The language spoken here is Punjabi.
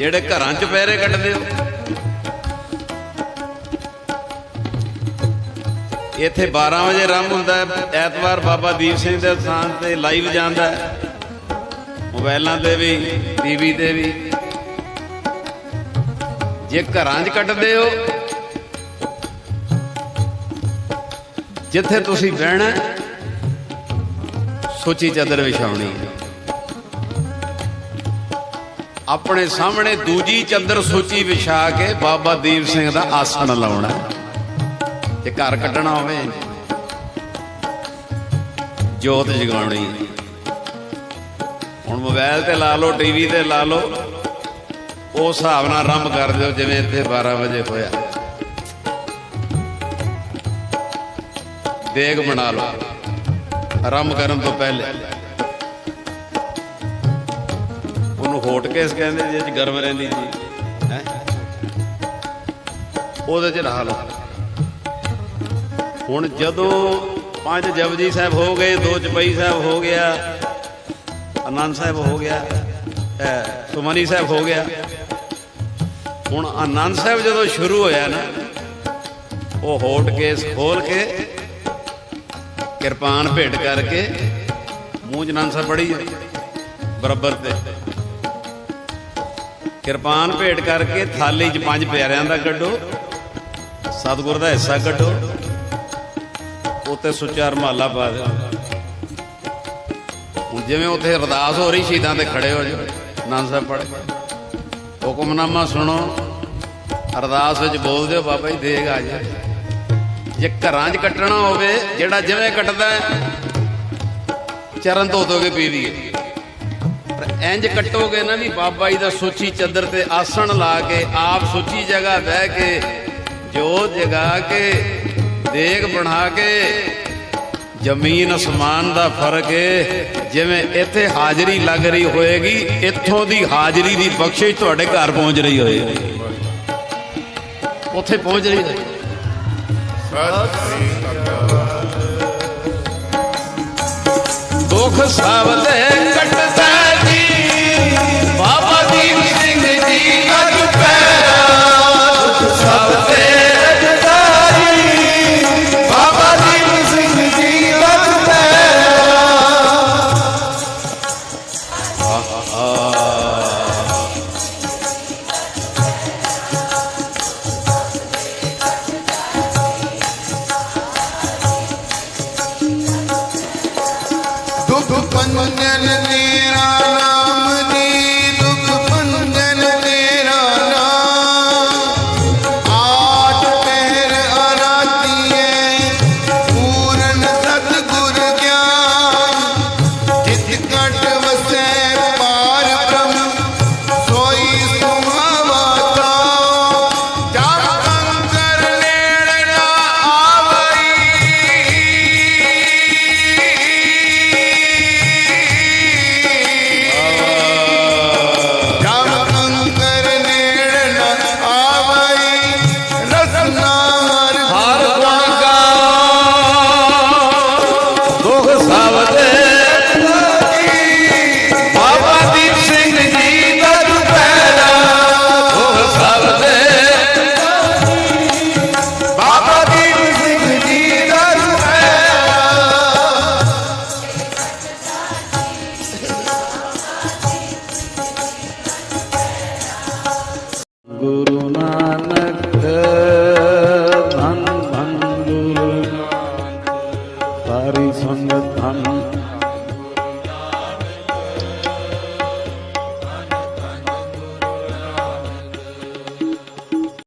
ਜਿਹੜੇ ਘਰਾਂ 'ਚ ਪੈਰੇ ਕੱਟਦੇ ਹੋ। ਇੱਥੇ 12 ਵਜੇ ਆਰੰਭ ਹੁੰਦਾ ਹੈ। ਐਤਵਾਰ ਬਾਬਾ ਦੀਪ ਸਿੰਘ ਦੇ ਸਥਾਨ ਤੇ ਲਾਈਵ ਜਾਂਦਾ ਹੈ। ਮੋਬਾਈਲਾਂ ਤੇ ਵੀ ਟੀਵੀ ਤੇ ਵੀ। ਜੇ ਘਰਾਂ 'ਚ ਕੱਟਦੇ ਹੋ ਜਿੱਥੇ ਤੁਸੀਂ ਬਹਿਣਾ ਹੈ, ਸੋਚੀ ਚਾਦਰ ਵਿਛਾਉਣੀ ਹੈ। ਆਪਣੇ ਸਾਹਮਣੇ ਦੂਜੀ ਚੰਦਰ ਸੂਚੀ ਵਿਛਾ ਕੇ ਬਾਬਾ ਦੀਪ ਸਿੰਘ ਦਾ ਆਸਣ ਲਾਉਣਾ ਤੇ ਘਰ ਕੱਢਣਾ ਹੋਵੇ। ਜੋਤ ਜਗਾਉਣੀ ਹੁਣ ਮੋਬਾਈਲ ਤੇ ਲਾ ਲਓ ਟੀਵੀ ਤੇ ਲਾ ਲਓ। ਉਸ ਹਿਸਾਬ ਨਾਲ ਆਰੰਭ ਕਰ ਦਿਓ, ਜਿਵੇਂ ਇੱਥੇ 12 ਵਜੇ ਹੋਇਆ। ਦੇਗ ਬਣਾ ਲਓ। ਆਰੰਭ ਕਰਨ ਤੋਂ ਪਹਿਲੇ ਉਹਨੂੰ ਹੋਟ ਕੇਸ ਕਹਿੰਦੇ ਜਿਹਦੇ ਚ ਗਰਮ ਰਹਿੰਦੀ ਸੀ ਹੈ? ਉਹਦੇ ਚ ਰਹਾ ਲਓ। ਹੁਣ ਜਦੋਂ ਪੰਜ ਜਪਜੀ ਸਾਹਿਬ ਹੋ ਗਏ, ਦੋ ਚਪਈ ਸਾਹਿਬ ਹੋ ਗਿਆ ਆਨੰਦ ਸਾਹਿਬ ਹੋ ਗਿਆ ਸੁਮਨੀ ਸਾਹਿਬ ਹੋ ਗਿਆ। ਹੁਣ ਆਨੰਦ ਸਾਹਿਬ ਜਦੋਂ ਸ਼ੁਰੂ ਹੋਇਆ ਨਾ, ਉਹ ਹੋਟ ਕੇਸ ਖੋਲ ਕੇ, ਕਿਰਪਾਨ ਭੇਟ ਕਰਕੇ, ਮੂੰਹ ਜਨਾਨ ਸਾਹਿਬ ਪੜੀ ਬਰਾਬਰ ਤੇ। ਕਿਰਪਾਨ ਭੇਟ ਕਰਕੇ ਥਾਲੀ 'ਚ ਪੰਜ ਪਿਆਰਿਆਂ ਦਾ ਕੱਢੋ, ਸਤਿਗੁਰ ਦਾ ਹਿੱਸਾ ਕੱਢੋ, ਉੱਤੇ ਸੁੱਚਾ ਰਮਾਲਾ ਪਾ ਦਿਓ। ਜਿਵੇਂ ਉੱਥੇ ਅਰਦਾਸ ਹੋ ਰਹੀ, ਸ਼ਹੀਦਾਂ ਤੇ ਖੜੇ ਹੋ ਜਾਓ ਆਨੰਦ ਸਾਹਿਬ ਪੜ੍ਹ ਕੇ। ਹੁਕਮਨਾਮਾ ਸੁਣੋ, ਅਰਦਾਸ ਵਿੱਚ ਬੋਲ ਦਿਓ, ਬਾਬਾ ਜੀ, ਦੇਗ ਆ ਜਾ ਜੇ ਘਰਾਂ 'ਚ ਕੱਟਣਾ ਹੋਵੇ, ਜਿਹੜਾ ਜਿਵੇਂ ਕੱਟਦਾ ਚਰਨ ਧੋ ਧੋ ਕੇ ਪੀ ਲਈਏ। ਇੰਜ ਕੱਟੋਗੇ ਨਾ ਵੀ ਬਾਬਾ ਜੀ ਦਾ ਸੁੱਚੀ ਚੱਦਰ ਤੇ ਆਸਣ ਲਾ ਕੇ ਆਪ ਸੁੱਚੀ ਜਗ੍ਹਾ ਬਹਿ ਕੇ, ਜੋਤ ਜਗਾ ਕੇ, ਦੇਗ ਬਣਾ ਕੇ, ਜ਼ਮੀਨ ਅਸਮਾਨ ਦਾ ਫ਼ਰਕ ਹੈ ਜਿਵੇਂ ਇੱਥੇ ਹਾਜ਼ਰੀ ਲੱਗ ਰਹੀ ਹੋਏਗੀ, ਇੱਥੋਂ ਦੀ ਹਾਜ਼ਰੀ ਦੀ ਬਖਸ਼ਿਸ਼ ਤੁਹਾਡੇ ਘਰ ਪਹੁੰਚ ਰਹੀ ਹੋਏਗੀ। ਉੱਥੇ ਪਹੁੰਚ ਰਹੀ ਹੋਏਗੀ। ਦੁੱਖ ਸਭ ਦੇ ਕੱਟਦਾ من गुरु नानक